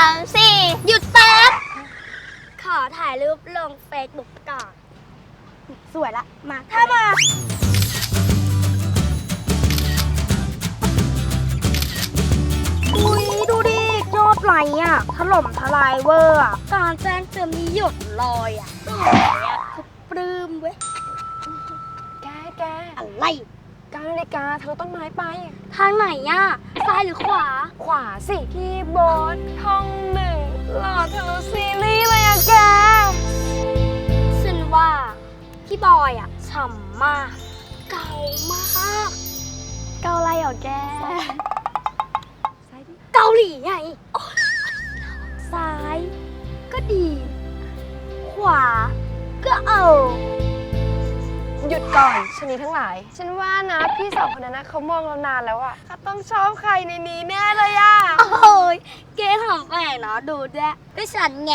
ามสี่หยุดแป๊บ ขอถ่ายรูปลงเฟซบุ๊กก่อน สวยละ มา ถ้ามา อุ้ยดูดิยอดไลค์อะ ถล่มทลายเวอร์อะการแจ้งเตือนนี้หยดลอยอะสวยอะคือปลื้มเว้ย แกแกอะไรกานาฬิกาทะลุต้นไม้ไป ทางไหนอะ ซ้ายหรือขวา ขวาสิที่ โบสห้องหนึ่งหล่อทะลุซีรีส์เลยอะแกฉันว่า พี่บอยอะฉ่ำมาก เก่ามาก เกาอะไรเหรอแก เกาหลีไงซ้าย ก็ดี ขวา ก็เอา หยุดก่อนชนีทั้งหลาย ฉันว่านะ พี่สองคนนั้นนะเขามองเรานานแล้วอะเขาต้องชอบใครในนี้แน่เลยอะ ถามแปลกเนาะดูด้วยก็ฉันไง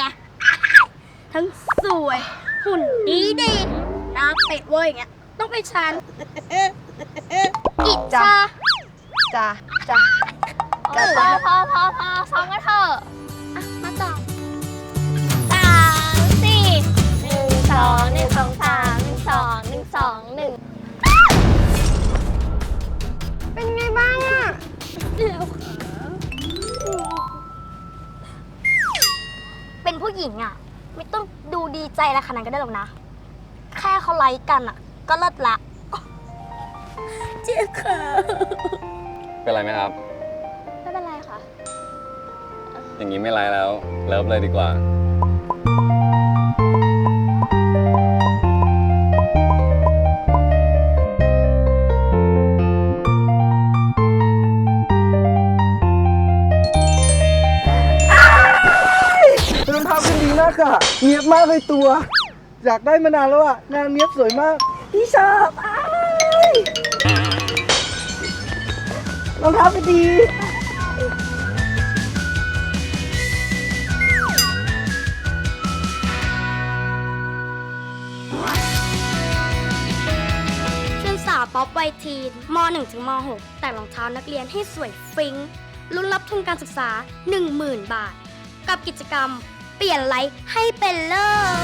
ทั้งสวย หุ่นดีดีหน้าเป็ดเว้ยอย่างเงี้ยต้องเป็นฉันอิจฉาจ้ะจ้ะพอพอพอพอพอซ้อมกันเถอะอะมาต่อสามสี่หนึ่งสองหนึ่งสองสามหนึ่งสองหนึ่งสองหนึ่งเป็นไงบ้างอะ หญิงอะ ไม่ต้องดูดีใจอะไรขนาดนั้นก็ได้หรอกนะ แค่เขาไลค์กันอะ ก็เลิศละ เจ็บขาเป็นไรไหมครับ ไม่เป็นไรค่ะ อย่างนี้ไม่ไลฟ์แล้ว เลิฟเลยดีกว่าาคุณดีมากค่ะเนียบมากเลยตัว อยากได้มานานแล้วอะงานเนียบสวยมากพี่ชอบอ้ายรองเท้าคุณดีเพื่อนสาวป๊อปไวยทีนม .1 ถึงม .6 แต่งรองเท้านักเรียนให้สวยฟริ้ง ลุ้นรับทุนการศึกษา 10,000 บาท กับกิจกรรม เปลี่ยนไลฟ์ให้เป็นเลิศ